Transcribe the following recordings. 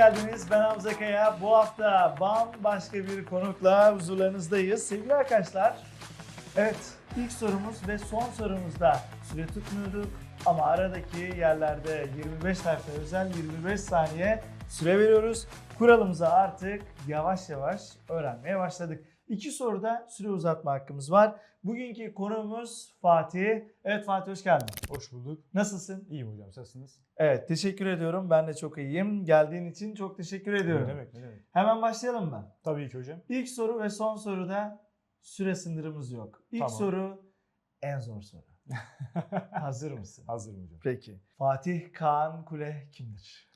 25 artıya hoş geldiniz. Ben Hamza Kaya. Bu hafta bambaşka bir konukla huzurlarınızdayız. Sevgili arkadaşlar, evet ilk sorumuz ve son sorumuzda süre tutmuyorduk. Ama aradaki yerlerde 25 sayfa özel 25 saniye süre veriyoruz. Kuralımıza artık yavaş yavaş öğrenmeye başladık. İki soruda süre uzatma hakkımız var. Bugünkü konuğumuz Fatih. Evet Fatih hoş geldin. Hoş bulduk. Nasılsın? İyiyim hocam. Sizsiniz? Evet teşekkür ediyorum. Ben de çok iyiyim. Geldiğin için çok teşekkür ediyorum. Ne demek ne demek. Hemen başlayalım mı? Tabii ki hocam. İlk soru ve son soruda süre sınırımız yok. İlk Tamam. soru en zor soru. Hazır mısın? Hazırım hocam. Peki. Fatih Kaan Kule kimdir?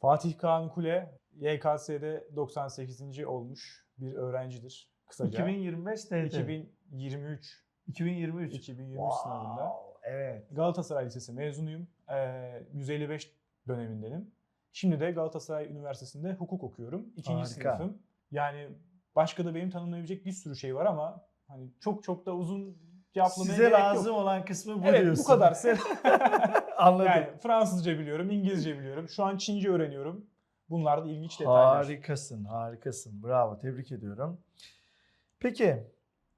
Fatih Kaan Kule YKS'de 98. olmuş bir öğrencidir. Kısaca. 2025 TYT. 2023 2023. 2023 Wow, sınavında Evet. Galatasaray Lisesi mezunuyum. Ee, 155 dönemindenim. Şimdi de Galatasaray Üniversitesi'nde hukuk okuyorum. İkinci Harika. sınıfım. Yani başka da benim tanımlayabilecek bir sürü şey var ama hani çok çok da uzun cevaplamaya Size gerek lazım yok. olan kısmı bu evet diyorsun. bu kadar. Anladım. Yani Fransızca biliyorum, İngilizce biliyorum. Şu an Çince öğreniyorum. Bunlar da ilginç detaylar. Harikasın, harikasın. Bravo, tebrik ediyorum. Peki,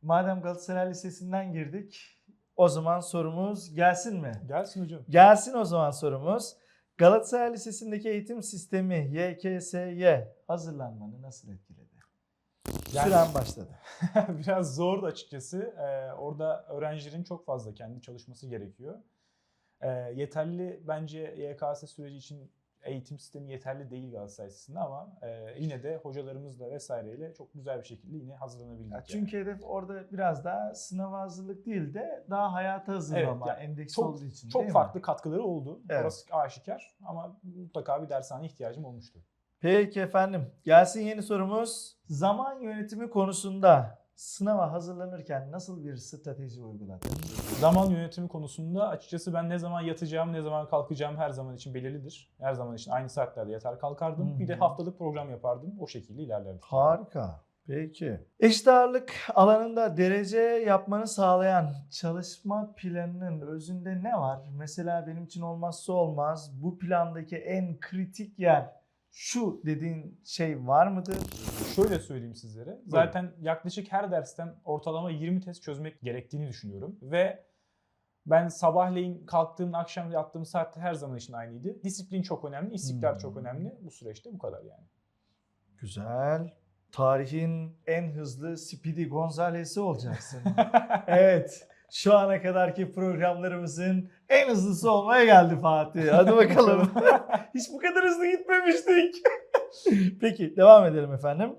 madem Galatasaray Lisesi'nden girdik, o zaman sorumuz gelsin mi? Gelsin hocam. Gelsin o zaman sorumuz. Galatasaray Lisesi'ndeki eğitim sistemi YKS'ye hazırlanmanı nasıl etkiledi? Yani- Süren başladı. Biraz zordu açıkçası. Ee, orada öğrencilerin çok fazla kendi çalışması gerekiyor. Ee, yeterli bence YKS süreci için eğitim sistemi yeterli değil Galatasaray Lisesi'nde ama e, yine de hocalarımızla vesaireyle çok güzel bir şekilde yine hazırlanabildik. Ya yani. çünkü hedef orada biraz daha sınava hazırlık değil de daha hayata hazırlama Evet, ya endeksi çok- olduğu için çok değil mi? farklı katkıları oldu. Evet. Orası aşikar ama mutlaka bir dershane ihtiyacım olmuştu. Peki efendim. Gelsin yeni sorumuz. Zaman yönetimi konusunda sınava hazırlanırken nasıl bir strateji uyguladın? Zaman yönetimi konusunda açıkçası ben ne zaman yatacağım, ne zaman kalkacağım her zaman için belirlidir. Her zaman için aynı saatlerde yatar kalkardım. Hı Bir de haftalık program yapardım. O şekilde ilerlerdik. Harika. Peki. Eşit ağırlık alanında derece yapmanı sağlayan çalışma planının özünde ne var? Mesela benim için olmazsa olmaz bu plandaki en kritik yer şu dediğin şey var mıdır? Şöyle söyleyeyim sizlere. Zaten yaklaşık her dersten ortalama 20 test çözmek gerektiğini düşünüyorum. Ve ben sabahleyin kalktığım, akşam yattığım saatte her zaman için aynıydı. Disiplin çok önemli, istikrar Hmm. çok önemli. Bu süreçte bu kadar yani. Güzel. Tarihin en hızlı Speedy Gonzales'i olacaksın. evet. Şu ana kadarki programlarımızın en hızlısı olmaya geldi Fatih. Hadi bakalım. Hiç bu kadar hızlı gitmemiştik. Peki devam edelim efendim.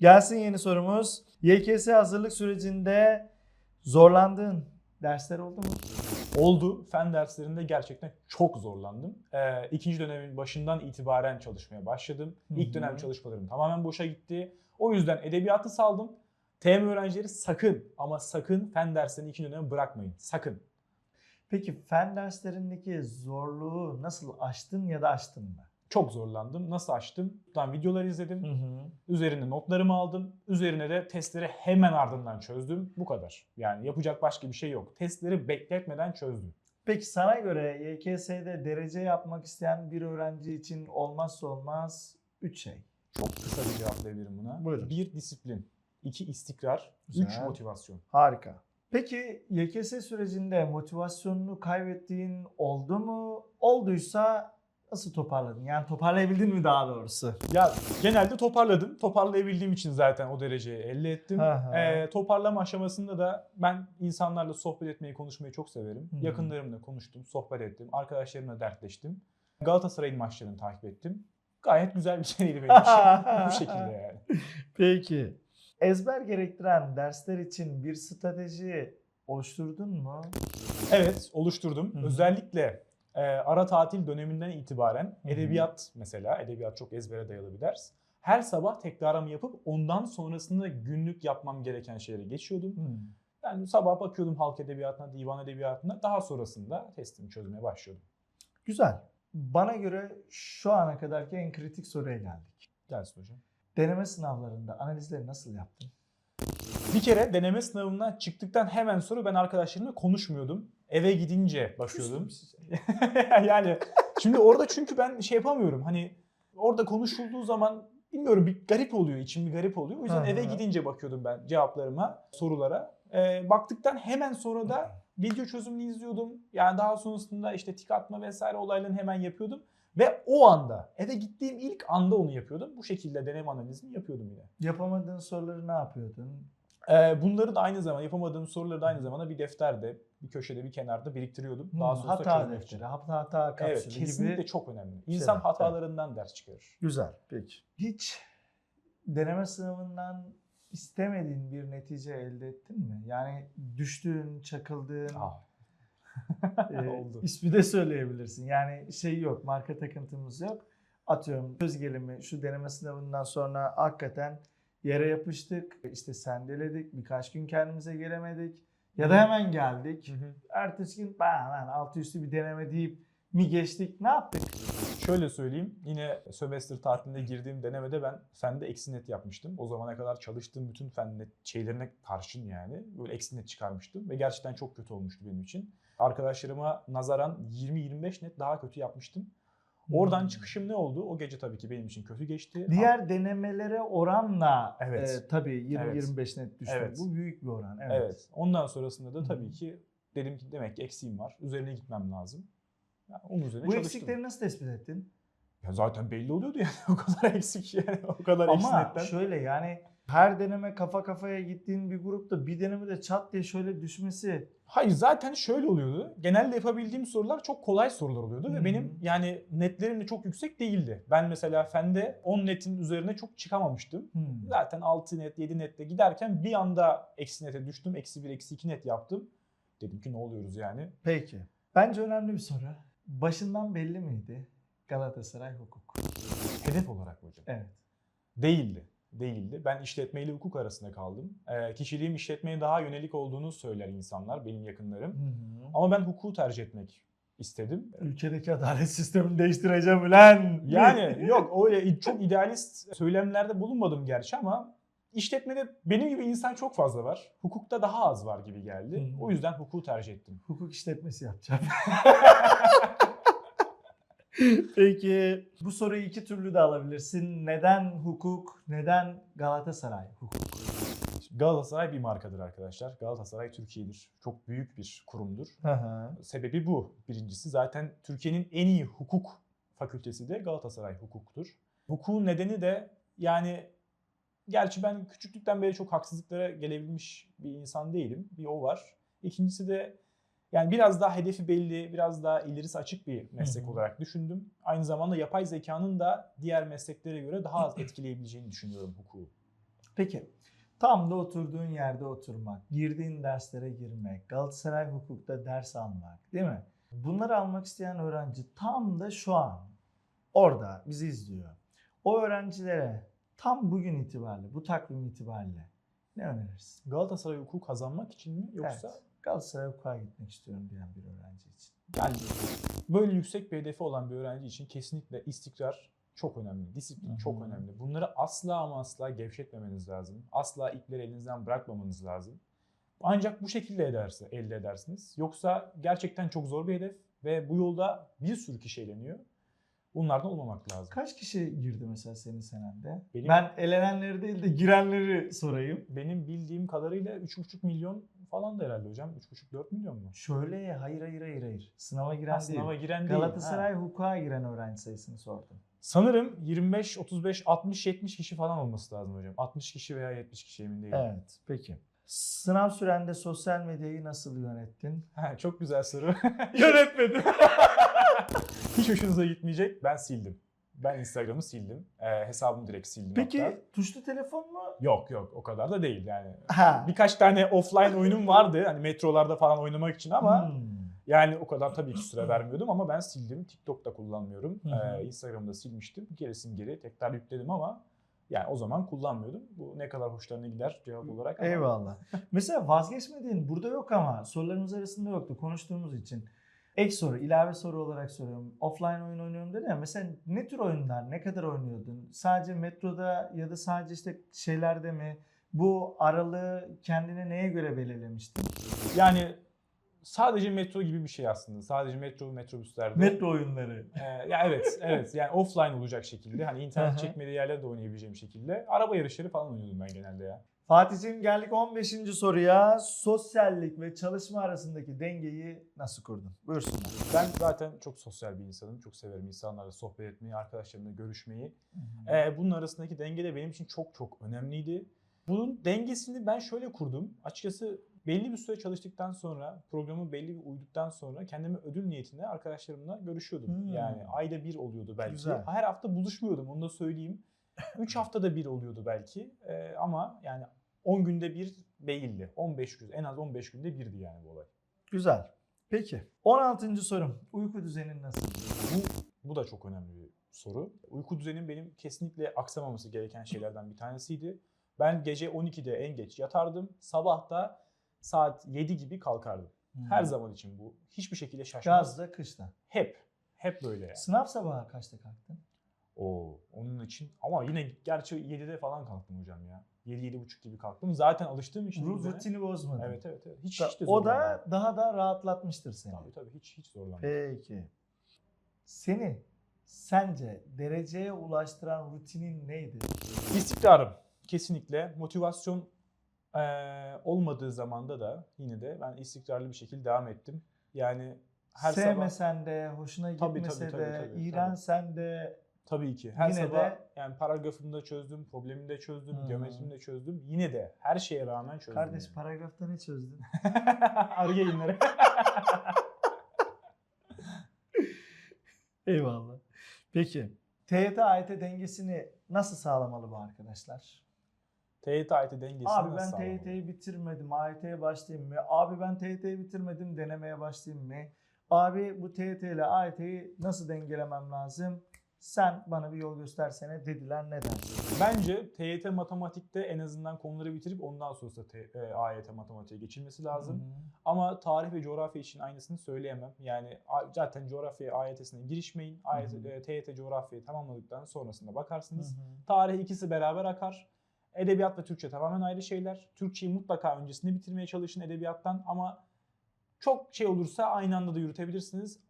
Gelsin yeni sorumuz. YKS hazırlık sürecinde zorlandığın dersler oldu mu? Oldu. Fen derslerinde gerçekten çok zorlandım. Ee, ikinci dönemin başından itibaren çalışmaya başladım. İlk dönem çalışmalarım tamamen boşa gitti. O yüzden edebiyatı saldım. TM öğrencileri sakın ama sakın fen derslerini ikinci dönemi bırakmayın. Sakın. Peki fen derslerindeki zorluğu nasıl aştın ya da aştın mı? Çok zorlandım. Nasıl açtım? Buradan videoları izledim. Hı hı. Üzerine notlarımı aldım. Üzerine de testleri hemen ardından çözdüm. Bu kadar. Yani yapacak başka bir şey yok. Testleri bekletmeden çözdüm. Peki sana göre YKS'de derece yapmak isteyen bir öğrenci için olmazsa olmaz 3 şey. Çok kısa bir cevap verebilirim buna. Buyurun. Bir disiplin. İki istikrar. Güzel. Üç motivasyon. Harika. Peki YKS sürecinde motivasyonunu kaybettiğin oldu mu? Olduysa nasıl toparladın? Yani toparlayabildin mi daha doğrusu? Ya genelde toparladım. Toparlayabildiğim için zaten o dereceyi elde ettim. Ee, toparlama aşamasında da ben insanlarla sohbet etmeyi, konuşmayı çok severim. Hı. Yakınlarımla konuştum, sohbet ettim. Arkadaşlarımla dertleştim. Galatasaray'ın maçlarını takip ettim. Gayet güzel bir şeydi benim için. Bu şekilde yani. Peki. Ezber gerektiren dersler için bir strateji oluşturdun mu? Evet, oluşturdum. Hı hı. Özellikle e, ara tatil döneminden itibaren Hı hı. edebiyat mesela, edebiyat çok ezbere dayalı bir ders. Her sabah tekrarımı yapıp ondan sonrasında günlük yapmam gereken şeyleri geçiyordum. Hmm. Yani sabah bakıyordum halk edebiyatına, divan edebiyatına. Daha sonrasında testimi çözmeye başlıyordum. Güzel. Bana göre şu ana kadarki en kritik soruya geldik. Gelsin hocam. Deneme sınavlarında analizleri nasıl yaptın? Bir kere deneme sınavından çıktıktan hemen sonra ben arkadaşlarımla konuşmuyordum. Eve gidince başlıyordum. yani Şimdi orada çünkü ben şey yapamıyorum. Hani orada konuşulduğu zaman bilmiyorum bir garip oluyor. içim bir garip oluyor. O yüzden eve gidince bakıyordum ben cevaplarıma, sorulara. Ee, baktıktan hemen sonra da video çözümünü izliyordum. Yani daha sonrasında işte tik atma vesaire olaylarını hemen yapıyordum. Ve o anda eve gittiğim ilk anda onu yapıyordum. Bu şekilde deneme analizini yapıyordum yine. Yapamadığın soruları ne yapıyordun? Ee, bunları da aynı zamanda yapamadığım soruları da aynı zamanda bir defterde, bir köşede, bir kenarda biriktiriyordum. Daha Hmm, hata defteri, hata, hata kapsülü Evet, kesinlikle gibi. çok önemli. şeyler, İnsan evet. hatalarından ders çıkarır. Güzel, peki. Hiç deneme sınavından istemediğin bir netice elde ettin mi? Yani düştüğün, çakıldığın, Ah, e, oldu. ismi de söyleyebilirsin. Yani şey yok, marka takıntımız yok. Atıyorum söz gelimi şu deneme sınavından sonra hakikaten yere yapıştık, işte sendeledik, birkaç gün kendimize gelemedik. Ya da hemen geldik. Ertesi gün ben lan altı üstü bir deneme deyip mi geçtik? Ne yaptık? Şöyle söyleyeyim. Yine sömestr tatilinde girdiğim denemede ben fende eksi net yapmıştım. O zamana kadar çalıştığım bütün fen net şeylerine karşın yani. Böyle eksi net çıkarmıştım. Ve gerçekten çok kötü olmuştu benim için. Arkadaşlarıma nazaran 20-25 net daha kötü yapmıştım. Oradan Hmm. çıkışım ne oldu? O gece tabii ki benim için kötü geçti. Diğer denemelere oranla Evet. e, tabii 20-25 Evet. net düştü. Evet. Bu büyük bir oran. Evet. Evet. Ondan sonrasında da Hı. tabii ki dedim ki demek ki eksiğim var. Üzerine gitmem lazım. Yani onun üzerine Bu çalıştım. eksikleri nasıl tespit ettin? Ya zaten belli oluyordu yani o kadar eksik yani o kadar Ama netten. şöyle yani her deneme kafa kafaya gittiğin bir grupta bir denemede çat diye şöyle düşmesi Hayır zaten şöyle oluyordu. Genelde yapabildiğim sorular çok kolay sorular oluyordu Hı ve benim yani netlerim de çok yüksek değildi. Ben mesela fende 10 netin üzerine çok çıkamamıştım. hmm, Zaten 6 net 7 netle giderken bir anda eksi nete düştüm. Eksi 1 eksi 2 net yaptım. Dedim ki ne oluyoruz yani. Peki. Bence önemli bir soru. Başından belli miydi Galatasaray hukuk? Hedef olarak hocam. Evet. Değildi. Değildi. Ben işletme ile hukuk arasında kaldım. Ee, kişiliğim işletmeye daha yönelik olduğunu söyler insanlar, benim yakınlarım. Ama ben hukuku tercih etmek istedim. Ülkedeki adalet sistemini değiştireceğim ulan. Yani yok öyle çok idealist söylemlerde bulunmadım gerçi ama işletmede benim gibi insan çok fazla var. Hukukta daha az var gibi geldi. Hı. O yüzden hukuku tercih ettim. hukuk işletmesi yapacağım. Peki bu soruyu iki türlü de alabilirsin. Neden hukuk, neden Galatasaray hukuk? Galatasaray bir markadır arkadaşlar. Galatasaray Türkiye'dir. Çok büyük bir kurumdur. Hı hı. Sebebi bu. Birincisi zaten Türkiye'nin en iyi hukuk fakültesi de Galatasaray hukuktur. Hukukun nedeni de yani gerçi ben küçüklükten beri çok haksızlıklara gelebilmiş bir insan değilim. Bir o var. İkincisi de yani biraz daha hedefi belli, biraz daha ilerisi açık bir meslek olarak düşündüm. Aynı zamanda yapay zekanın da diğer mesleklere göre daha az etkileyebileceğini düşünüyorum hukuku. Peki tam da oturduğun yerde oturmak, girdiğin derslere girmek, Galatasaray hukukta ders almak değil mi? Bunları almak isteyen öğrenci tam da şu an orada bizi izliyor. O öğrencilere tam bugün itibariyle, bu takvim itibariyle ne önerirsin? Galatasaray hukuku kazanmak için mi yoksa Evet. Galatasaray hukuka gitmek istiyorum diyen bir öğrenci için. Yani böyle yüksek bir hedefi olan bir öğrenci için kesinlikle istikrar çok önemli. Disiplin çok önemli. Bunları asla ama asla gevşetmemeniz lazım. Asla ipleri elinizden bırakmamanız lazım. Ancak bu şekilde ederse, elde edersiniz. Yoksa gerçekten çok zor bir hedef ve bu yolda bir sürü kişi eğleniyor. Bunlardan olmamak lazım. Kaç kişi girdi mesela senin senende? Benim- Ben elenenleri değil de girenleri sorayım. Benim bildiğim kadarıyla 3,5 milyon falan da herhalde hocam. 3,5-4 milyon mu? Şöyle hayır hayır hayır hayır. Sınava giren Ha, sınava değil. giren değil. Galatasaray Ha. hukuka giren öğrenci sayısını sordum. Sanırım 25, 35, 60, 70 kişi falan olması lazım hocam. 60 kişi veya 70 kişi emin değilim. Evet peki. Sınav sürende sosyal medyayı nasıl yönettin? Ha, çok güzel soru. Yönetmedim. Hiç hoşunuza gitmeyecek. Ben sildim. Ben Instagram'ı sildim. Ee, hesabımı direkt sildim Peki hatta. tuşlu telefon mu? Yok yok o kadar da değil yani. Ha. Birkaç tane offline oyunum vardı hani metrolarda falan oynamak için ama Hmm. yani o kadar tabii ki süre vermiyordum ama ben sildim. TikTok'ta kullanmıyorum. Hı. Ee, Instagram'da silmiştim. Gerisin geri tekrar yükledim ama yani o zaman kullanmıyordum. Bu ne kadar hoşlarına gider cevap olarak ama Eyvallah. Mesela vazgeçmediğin burada yok ama sorularımız arasında yoktu konuştuğumuz için. Ek soru, ilave soru olarak soruyorum. Offline oyun oynuyorum dedi ya. Mesela ne tür oyunlar, ne kadar oynuyordun? Sadece metroda ya da sadece işte şeylerde mi? Bu aralığı kendine neye göre belirlemiştin? Yani sadece metro gibi bir şey aslında. Sadece metro metrobüslerde. Metro oyunları. Ee, ya evet, evet. Yani offline olacak şekilde. Hani internet çekmediği yerlerde de oynayabileceğim şekilde. Araba yarışları falan oynuyordum ben genelde ya. Fatih'cim geldik 15. soruya. Sosyallik ve çalışma arasındaki dengeyi nasıl kurdun? Buyursunlar. Ben zaten çok sosyal bir insanım. Çok severim insanlarla sohbet etmeyi, arkadaşlarımla görüşmeyi. Ee, bunun arasındaki denge de benim için çok çok önemliydi. Bunun dengesini ben şöyle kurdum. Açıkçası belli bir süre çalıştıktan sonra, programı belli bir uyduktan sonra kendime ödül niyetinde arkadaşlarımla görüşüyordum. Hmm. Yani ayda bir oluyordu belki. Güzel. Her hafta buluşmuyordum onu da söyleyeyim. 3 haftada bir oluyordu belki. Ee, ama yani 10 günde bir değildi. 15 gün, en az 15 günde birdi yani bu olay. Güzel. Peki. 16. sorum. Uyku düzenin nasıl? Bu, bu da çok önemli bir soru. Uyku düzenim benim kesinlikle aksamaması gereken şeylerden bir tanesiydi. Ben gece 12'de en geç yatardım. Sabah da saat 7 gibi kalkardım. Her zaman için bu. Hiçbir şekilde şaşmaz. Gazda, kışta. Hep. Hep böyle yani. Sınav sabahı kaçta kalktın? Oo, onun için ama yine gerçi 7'de falan kalktım hocam ya. 7-7.30 gibi kalktım. Zaten alıştığım için. Ru- rutini bozmadın. Evet evet evet. Hiç, hiç de o da daha da rahatlatmıştır seni. Tabii tabii hiç hiç zorlanmadım. Peki. Seni sence dereceye ulaştıran rutinin neydi? İstikrarım. Kesinlikle. Motivasyon eee, olmadığı zamanda da yine de ben istikrarlı bir şekilde devam ettim. Yani her sabah Sevmesen de, hoşuna Tabii, gitmese tabii, de, tabii, tabii. iğrensen de tabii ki her Yine sabah de- yani paragrafımı da çözdüm, problemimi de çözdüm, Hı. geometrimi de çözdüm. Yine de her şeye rağmen çözdüm. kardeş yani. paragrafta ne çözdün? Arge yayınları. Eyvallah. Peki. TYT AYT dengesini nasıl sağlamalı bu arkadaşlar? TYT AYT dengesini Abi ben? TYT'yi bitirmedim, AYT'ye başlayayım mı? Abi ben TYT'yi bitirmedim, denemeye başlayayım mı? Abi bu TYT ile AYT'yi nasıl dengelemem lazım? Sen bana bir yol göstersene dediler neden? Bence TYT matematikte en azından konuları bitirip ondan sonra da T- e, AYT matematiğe geçilmesi lazım. Ama tarih ve coğrafya için aynısını söyleyemem. Yani a- zaten coğrafya AYT'sine girişmeyin. AYT, Hı hı. e, TYT coğrafyayı tamamladıktan sonrasında Hı bakarsınız. hı. Tarih ikisi beraber akar. Edebiyat ve Türkçe tamamen ayrı şeyler. Türkçeyi mutlaka öncesinde bitirmeye çalışın edebiyattan ama çok şey olursa aynı anda da yürütebilirsiniz.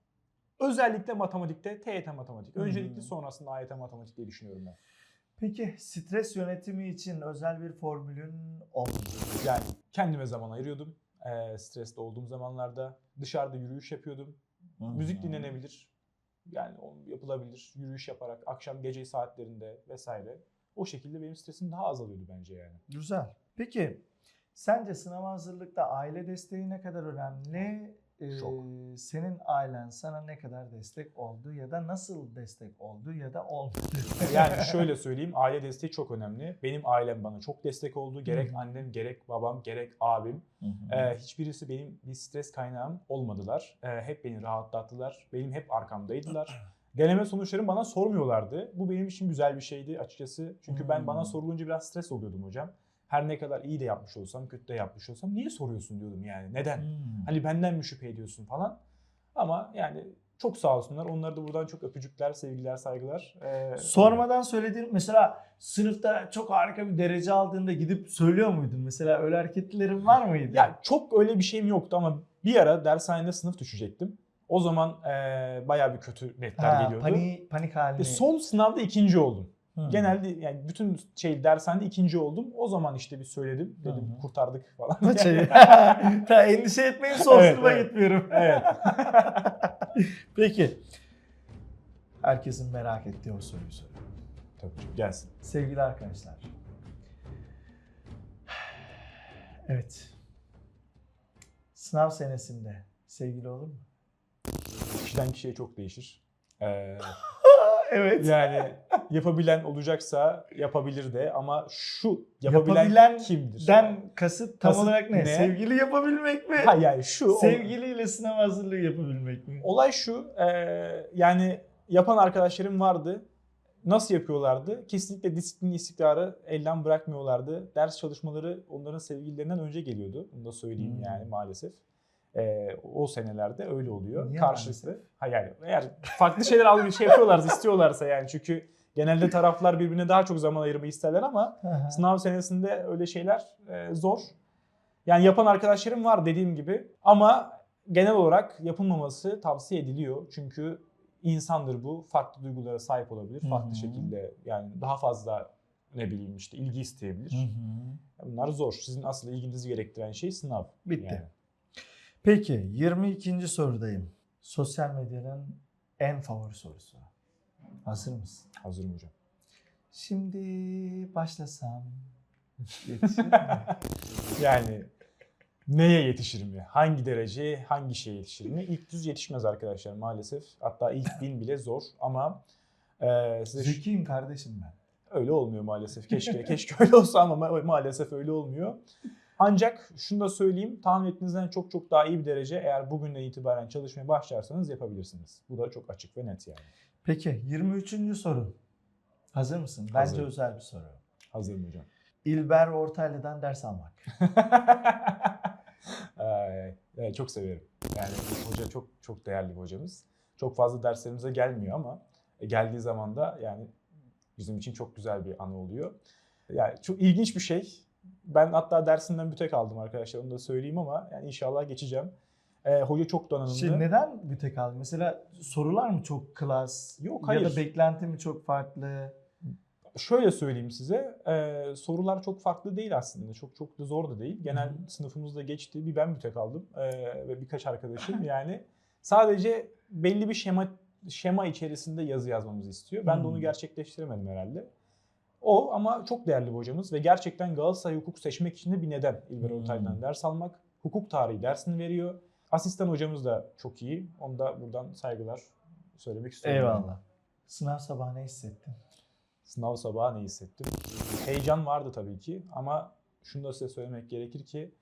Özellikle matematikte TYT matematik. Hı hı. Öncelikli sonrasında AYT matematik diye düşünüyorum ben. Peki stres yönetimi için özel bir formülün mu? Yani kendime zaman ayırıyordum. Ee, stresli olduğum zamanlarda dışarıda yürüyüş yapıyordum. Müzik dinlenebilir. Yani yapılabilir. Yürüyüş yaparak akşam gece saatlerinde vesaire. O şekilde benim stresim daha azalıyordu bence yani. Güzel. Peki sence sınav hazırlıkta aile desteği ne kadar önemli? Çok. senin ailen sana ne kadar destek oldu ya da nasıl destek oldu ya da olmadı? Yani şöyle söyleyeyim aile desteği çok önemli. Benim ailem bana çok destek oldu. Gerek Hı hı. annem, gerek babam, gerek abim. Ee, hiçbirisi benim bir stres kaynağım olmadılar. Ee, hep beni rahatlattılar. Benim hep arkamdaydılar. Deneme sonuçlarımı bana sormuyorlardı. Bu benim için güzel bir şeydi açıkçası. Çünkü ben Hmm. bana sorulunca biraz stres oluyordum hocam. Her ne kadar iyi de yapmış olsam, kötü de yapmış olsam niye soruyorsun diyordum yani. Neden? Hmm. Hani benden mi şüphe ediyorsun falan. Ama yani çok sağ olsunlar. Onlara da buradan çok öpücükler, sevgiler, saygılar. Ee, Sormadan söylediğin mesela sınıfta çok harika bir derece aldığında gidip söylüyor muydun? Mesela öyle hareketlerin var mıydı? Ya çok öyle bir şeyim yoktu ama bir ara dershanede sınıf düşecektim. O zaman eee bayağı bir kötü netler ha, geliyordu. panik, panik halini. E, son sınavda ikinci oldum. Genelde yani bütün şey dershanede ikinci oldum. O zaman işte bir söyledim. Dedim hı. kurtardık falan. Şey, ta endişe etmeyin son Evet, gitmiyorum. evet. Peki. Herkesin merak ettiği o soruyu soruyorum. Tabii gelsin. Sevgili arkadaşlar. Evet. Sınav senesinde sevgili olur mu? Kişiden kişiye çok değişir. Eee, Evet. yani yapabilen olacaksa yapabilir de ama şu yapabilen, Yapabilen kimdir? Den kasıt tam Kasıt olarak ne? ne? Sevgili yapabilmek mi? Ha yani şu Sevgiliyle sınav hazırlığı yapabilmek mi? Olay şu, eee, yani yapan arkadaşlarım vardı. Nasıl yapıyorlardı? Kesinlikle disiplin istikrarı elden bırakmıyorlardı. Ders çalışmaları onların sevgililerinden önce geliyordu. Bunu da söyleyeyim Hmm. yani maalesef. Eee, o senelerde öyle oluyor. Niye Karşılıklı. maalesef? Ha yani eğer farklı şeyler almayı şey yapıyorlarsa, istiyorlarsa yani çünkü genelde taraflar birbirine daha çok zaman ayırmayı isterler ama. Sınav senesinde öyle şeyler e, zor. Yani yapan arkadaşlarım var dediğim gibi ama genel olarak yapılmaması tavsiye ediliyor. Çünkü insandır bu. Farklı duygulara sahip olabilir. Farklı hı. şekilde yani daha fazla ne bileyim işte ilgi isteyebilir. Bunlar zor. Sizin asıl ilginizi gerektiren şey sınav. Bitti. Yani. Peki 22. sorudayım. Sosyal medyanın en favori sorusu. Hazır mısın? Hazırım hocam. Şimdi başlasam yetişir mi? Yani neye yetişir mi? Hangi derece, hangi şeye yetişir mi? İlk düz yetişmez arkadaşlar maalesef. Hatta ilk bin bile zor ama e, size Zekiyim kardeşim ben. öyle olmuyor maalesef. Keşke keşke öyle olsa ama ma- maalesef öyle olmuyor. Ancak şunu da söyleyeyim, tahmin ettiğinizden çok çok daha iyi bir derece eğer bugünden itibaren çalışmaya başlarsanız yapabilirsiniz. Bu da çok açık ve net yani. Peki 23. soru. Hazır mısın? Bence Hazırım. özel bir soru. Hazırım hocam. İlber Ortaylı'dan ders almak. Evet, çok severim. Yani hoca çok çok değerli bir hocamız. Çok fazla derslerimize gelmiyor ama e, geldiği zaman da yani bizim için çok güzel bir anı oluyor. Yani çok ilginç bir şey. Ben hatta dersinden bütek aldım arkadaşlar onu da söyleyeyim ama yani inşallah geçeceğim. E, hoca çok donanımlı. Şimdi neden bütek aldın? Mesela sorular mı çok klas? Yok, Ya hayır. da beklenti mi çok farklı? Şöyle söyleyeyim size, e, sorular çok farklı değil aslında. Çok çok da zor da değil. Genel Hı hı. sınıfımızda geçti. Bir ben bütek aldım e, ve birkaç arkadaşım. yani sadece belli bir şema şema içerisinde yazı yazmamızı istiyor. Ben de onu Hmm. gerçekleştiremedim herhalde. O ama çok değerli bir hocamız ve gerçekten Galatasaray hukuk seçmek için de bir neden İlber Hmm. Ortaylı'dan ders almak. Hukuk tarihi dersini veriyor. Asistan hocamız da çok iyi. Onu da buradan saygılar söylemek istiyorum. Eyvallah. Sınav sabahı ne hissettin? Sınav sabahı ne hissettim? Heyecan vardı tabii ki ama şunu da size söylemek gerekir ki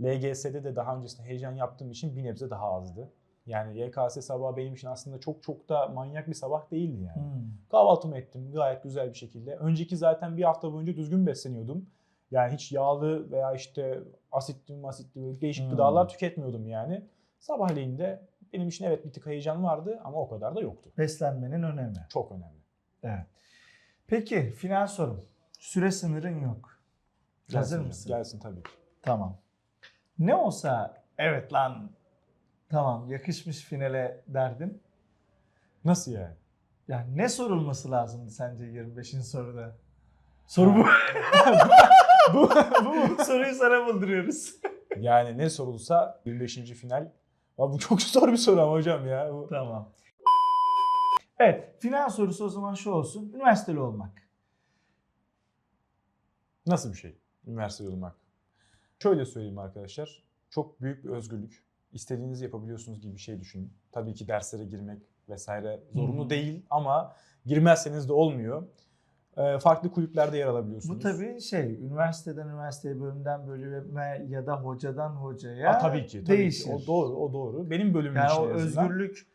LGS'de de daha öncesinde heyecan yaptığım için bir nebze daha azdı. Yani YKS sabahı benim için aslında çok çok da manyak bir sabah değildi yani. Hmm. Kahvaltımı ettim gayet güzel bir şekilde. Önceki zaten bir hafta boyunca düzgün besleniyordum. Yani hiç yağlı veya işte asitli masitli böyle değişik Hmm. gıdalar tüketmiyordum yani. Sabahleyin de benim için evet bir tık heyecan vardı ama o kadar da yoktu. Beslenmenin önemi. Çok önemli. Evet. Peki final sorum. Süre sınırın yok. Gelsin Hazır mısın? Gelsin tabii ki. Tamam. Ne olsa evet lan tamam yakışmış finale derdin. Nasıl yani? Yani ne sorulması lazımdı sence 25. soruda? Soru bu. bu, bu Soruyu sana bulduruyoruz. Yani ne sorulsa 25. final. Abi bu çok zor bir soru ama hocam ya. Bu... tamam. Evet, final sorusu o zaman şu olsun. Üniversiteli olmak. Nasıl bir şey? Üniversite olmak. Şöyle söyleyeyim arkadaşlar. Çok büyük bir özgürlük. İstediğinizi yapabiliyorsunuz gibi bir şey düşünün. Tabii ki derslere girmek vesaire zorunlu Hı. değil ama girmezseniz de olmuyor. Ee, farklı kulüplerde yer alabiliyorsunuz. Bu tabii şey, üniversiteden üniversiteye, bölümden bölüme ya da hocadan hocaya Ha, tabii ki. Tabii değişir. Ki. O doğru, o doğru. Benim bölümüm Yani için o özgürlük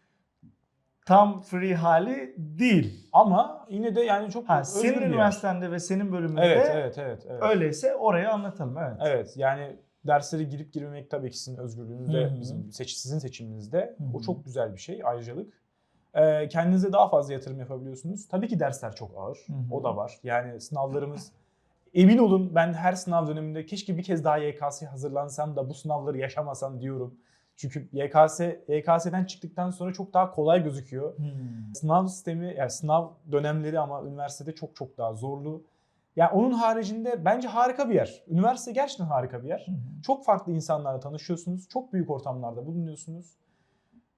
tam free hali değil. Ama yine de yani çok Ha, senin üniversitende ve senin bölümünde Evet, evet, evet. evet. öyleyse orayı anlatalım. Evet. Evet yani derslere girip girmemek tabii ki sizin özgürlüğünüzde, bizim seç, sizin seçiminizde. Hı O çok güzel bir şey, ayrıcalık. Ee, kendinize daha fazla yatırım yapabiliyorsunuz. Tabii ki dersler çok ağır. Hı hı. O da var. Yani sınavlarımız emin olun ben her sınav döneminde keşke bir kez daha YKS'ye hazırlansam da bu sınavları yaşamasam diyorum. Çünkü YKS YKS'den çıktıktan sonra çok daha kolay gözüküyor. Hmm. Sınav sistemi, yani sınav dönemleri ama üniversitede çok çok daha zorlu. Yani onun haricinde bence harika bir yer. Üniversite gerçekten harika bir yer. Hı. Çok farklı insanlarla tanışıyorsunuz. Çok büyük ortamlarda bulunuyorsunuz.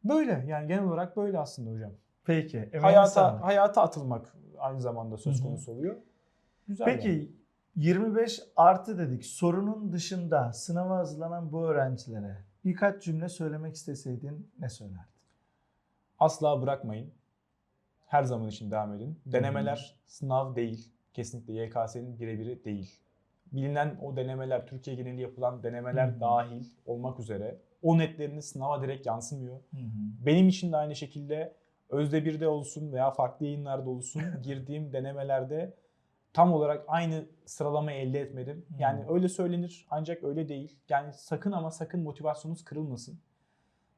Böyle yani genel olarak böyle aslında hocam. Peki. emeğine Hayata sağlık. hayata atılmak aynı zamanda söz konusu oluyor. Güzel Peki yani. 25 artı dedik. Sorunun dışında sınava hazırlanan bu öğrencilere birkaç cümle söylemek isteseydin ne söylerdin? Asla bırakmayın. Her zaman için devam edin. Denemeler sınav değil. Kesinlikle YKS'nin birebiri değil. Bilinen o denemeler, Türkiye geneli yapılan denemeler Hı hı. dahil olmak üzere o netleriniz sınava direkt yansımıyor. Benim için de aynı şekilde Özde 1'de olsun veya farklı yayınlarda olsun girdiğim denemelerde tam olarak aynı sıralamayı elde etmedim. Hmm. Yani öyle söylenir ancak öyle değil. Yani sakın ama sakın motivasyonunuz kırılmasın.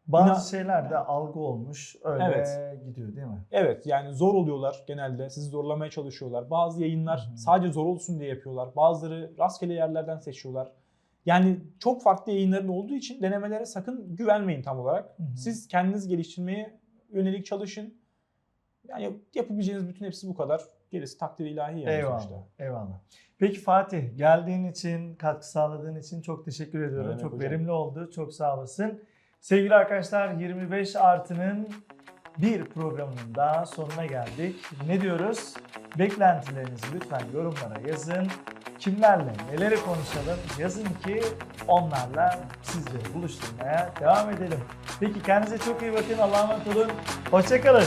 Bazı İnan- şeylerde algı olmuş öyle Evet. gidiyor değil mi? Evet yani zor oluyorlar genelde. Sizi zorlamaya çalışıyorlar. Bazı yayınlar Hı hı. sadece zor olsun diye yapıyorlar. Bazıları rastgele yerlerden seçiyorlar. Yani çok farklı yayınların olduğu için denemelere sakın güvenmeyin tam olarak. Hı hı. Siz kendiniz geliştirmeye yönelik çalışın. Yani yapabileceğiniz bütün hepsi bu kadar. Gerisi takdir ilahi yani Eyvallah. sonuçta. Eyvallah. Peki Fatih geldiğin için, katkı sağladığın için çok teşekkür ediyorum. demek çok hocam. verimli oldu. Çok sağ olasın. Sevgili arkadaşlar 25 Artı'nın bir programının daha sonuna geldik. Ne diyoruz? Beklentilerinizi lütfen yorumlara yazın. Kimlerle neleri konuşalım yazın ki onlarla sizleri buluşturmaya devam edelim. Peki kendinize çok iyi bakın. Allah'a emanet olun. Hoşçakalın.